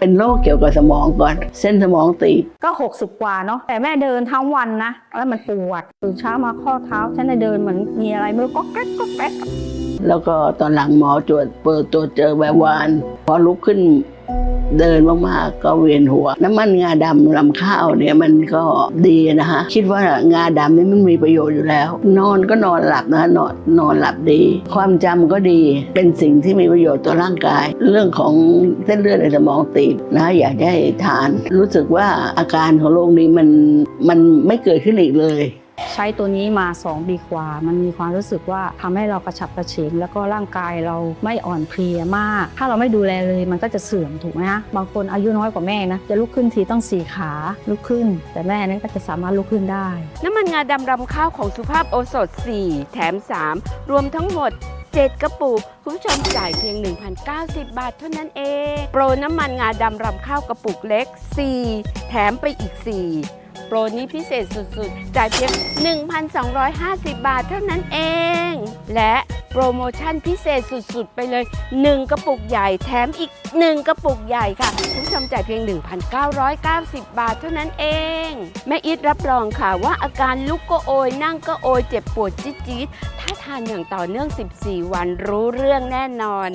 เป็นโรคเกี่ยวกับสมองก่อน เส้นสมองตีบก็ 60 กว่าเนาะแต่แม่เดินทั้งวันนะแล้วมันปวดตื่นเช้ามาข้อเท้าฉันได้เดินเหมือนมีอะไรไม่รู้ก็แก๊กก็แก๊กแล้วก็ตอนหลังหมอตรวจเปิดตัวเจอแบบวาน พอลุกขึ้น เดินมากๆก็เวียนหัว น้ำมันงาดำลำข้าวเนี่ยมันก็ดีนะฮะคิดว่างาดำนี่มันมีประโยชน์อยู่แล้ว นอนก็นอนหลับนะนอนนอนหลับดี ความจำก็ดีเป็นสิ่งที่มีประโยชน์ต่อร่างกาย เรื่องของเส้นเลือดในสมองตีบนะอยากจะให้ทาน รู้สึกว่าอาการของโรคนี้มันมันไม่เกิดขึ้นอีกเลย ใช้ตัวนี้มา 2 ปีกว่า มันมีความรู้สึกว่าทำให้เรากระฉับกระเฉงแล้วก็ร่างกายเราไม่อ่อนเพลียมาก ถ้าเราไม่ดูแลเลยมันก็จะเสื่อมถูกไหมฮะบางคนอายุน้อยกว่าแม่นะจะลุกขึ้นทีต้องสี่ขาลุกขึ้น แต่แม่นี่ก็จะสามารถลุกขึ้นได้ น้ำมันงาดำรำข้าวของสุภาพโอสถ 4 แถม 3 รวมทั้งหมด7 กระปุก คุณผู้ชมจ่ายเพียง 1,090 บาทเท่านั้นเอง โปรน้ำมันงาดำรำข้าวกระปุกเล็ก 4 แถมไปอีก 4 ปรนี้พิเศษสุดๆ จ่ายเพียง 1,250 บาทเท่านั้นเอง และโปรโมชั่นพิเศษสุดๆ ไปเลย 1 กระปุกใหญ่แถมอีก 1 กระปุกใหญ่ค่ะคุณผู้ชมจ่ายเพียง 1,990 บาทเท่านั้นเอง แม่อีทรับรองค่ะว่าอาการลุกก็โอย นั่งก็โอย เจ็บปวดจี๊ดๆถ้าทานอย่างต่อเนื่อง 14 วันรู้เรื่องแน่นอน